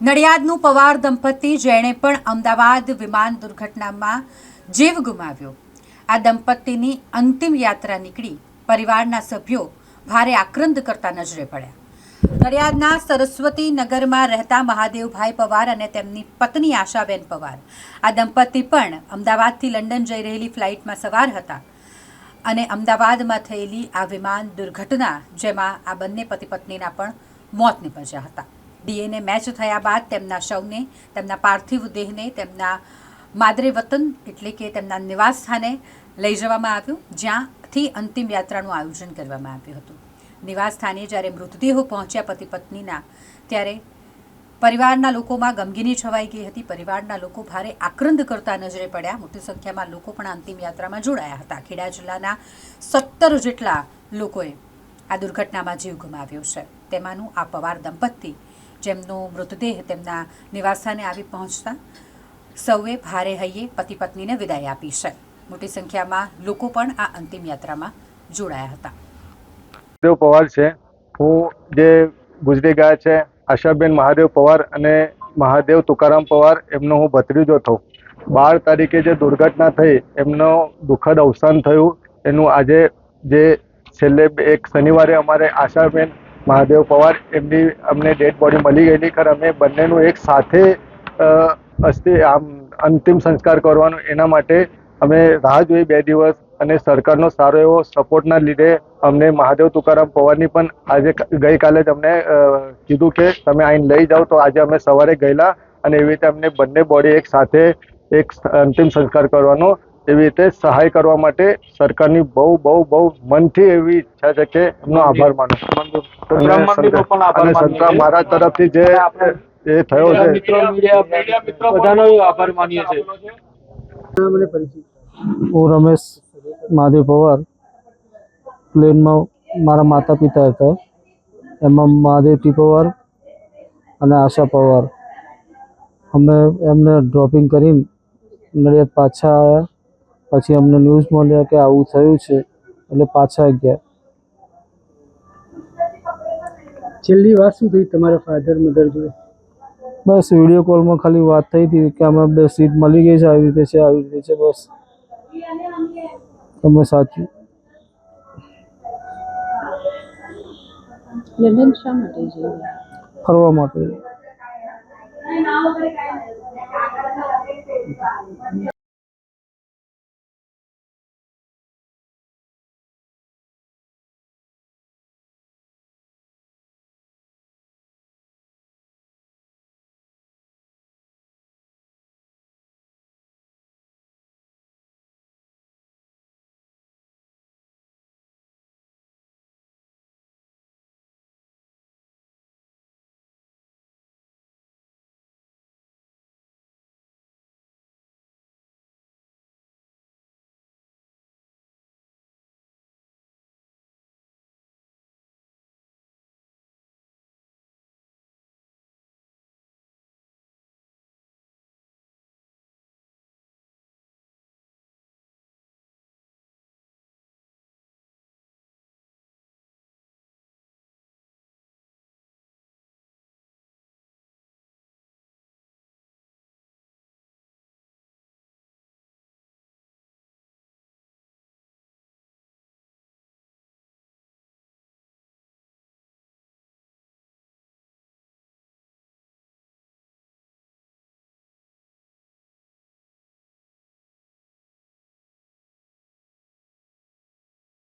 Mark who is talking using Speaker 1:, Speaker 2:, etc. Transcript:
Speaker 1: નડિયાદનું પવાર દંપતી જેણે પણ અમદાવાદ વિમાન દુર્ઘટનામાં જીવ ગુમાવ્યો. આ દંપતીની અંતિમ યાત્રા નીકળી. પરિવારના સભ્યો ભારે આક્રંદ કરતા નજરે પડ્યા. નડિયાદના સરસ્વતી નગરમાં રહેતા મહાદેવભાઈ પવાર અને તેમની પત્ની આશાબેન પવાર. આ દંપતી પણ અમદાવાદથી લંડન જઈ રહેલી ફ્લાઇટમાં સવાર હતા અને અમદાવાદમાં થયેલી આ વિમાન દુર્ઘટના, જેમાં આ બંને પતિ પત્નીના પણ મોત નીપજ્યા હતા. ડીએનએ મેચ થયા બાદ તેમના શવને, તેમના પાર્થિવ દેહને, તેમના માદરે વતન એટલે કે તેમના નિવાસ સ્થાને લઈ જવામાં આવ્યું. જ્યાંથી અંતિમ યાત્રાનું આયોજન કરવામાં આવ્યું હતું. નિવાસ સ્થાને જ્યારે મૃતદેહો પહોંચ્યા પતિ પત્નીના, ત્યારે પરિવારના લોકોમાં ગમગીની છવાઈ ગઈ હતી. પરિવારના લોકો ભારે આક્રંદ કરતા નજરે પડ્યા. મોટી સંખ્યામાં લોકો પણ અંતિમ યાત્રામાં જોડાયા હતા. ખેડા જિલ્લાના સત્તર જેટલા લોકોએ આ દુર્ઘટનામાં જીવ ગુમાવ્યો છે. તેમાંનું આ પવાર દંપતી જેમનો મૃતદેહ તેમના નિવાસસ્થાને આવી પહોંચતા સૌએ ભારે હૈયે પતિ પત્નીને વિદાય આપી છે. મોટી સંખ્યામાં લોકો પણ આ અંતિમ યાત્રામાં જોડાયા હતા.
Speaker 2: દેવ પવાર છે. હું જે ગુજરી ગયા છે, આશાબેન મહાદેવ પવાર અને મહાદેવ તુકારામ પવાર, એમનો હું ભત્રીજો થઉં બાર તારીખે જે દુર્ઘટના થઈ, એમનો દુઃખદ અવસાન થયું. એનું આજે જે છેલ્લે એક શનિવારે અમારે આશાબેન મહાદેવ પવાર, એમની અમને ડેડ બોડી મળી ગયેલી. ખર, અમે બંનેનું એક સાથે અસ્થિ આમ, અંતિમ સંસ્કાર કરવાનો, એના માટે અમે રાહ જોઈ બે દિવસ અને સરકારનો સારો એવો સપોર્ટના લીધે અમને મહાદેવ તુકારામ પવારની પણ આજે ગઈકાલે જ અમને કીધું કે તમે આઈને લઈ જાઓ તો આજે અમે સવારે ગયેલા અને એવી રીતે અમને બંને બોડી એક સાથે એક અંતિમ સંસ્કાર કરવાનો, એવી રીતે સહાય કરવા માટે સરકારની બહુ બહુ બહુ મનથી એવી ઈચ્છા છે કે એમનો આભાર માનું
Speaker 3: છીએ.
Speaker 2: મારા તરફથી જે એ થયો છે.
Speaker 3: બધાનો આભાર માનીએ છીએ.
Speaker 4: હું રમેશ મહાદેવ પવાર. પ્લેનમાં મારા માતા પિતા હતા. એમાં મહાદેવ ટી પવાર અને આશા પવાર. અમે એમને ડ્રોપિંગ કરીને નડિયાદ પાછા આવ્યા. પછી અમને ન્યૂઝ મળ્યા કે આવું થયું છે. એટલે પાછા ગયા.
Speaker 5: છેલ્લી વાત શું થઈ તમારા ફાધર મધર જોડે?
Speaker 4: બસ વીડિયો કોલમાં ખાલી વાત થઈ હતી કે અમે બે સીટ મળી ગઈ છે આવી રીતે છે આવી રીતે છે બસ. તમે સાચું.
Speaker 6: લંડન શા માટે જઈ
Speaker 4: ફરવા માટે.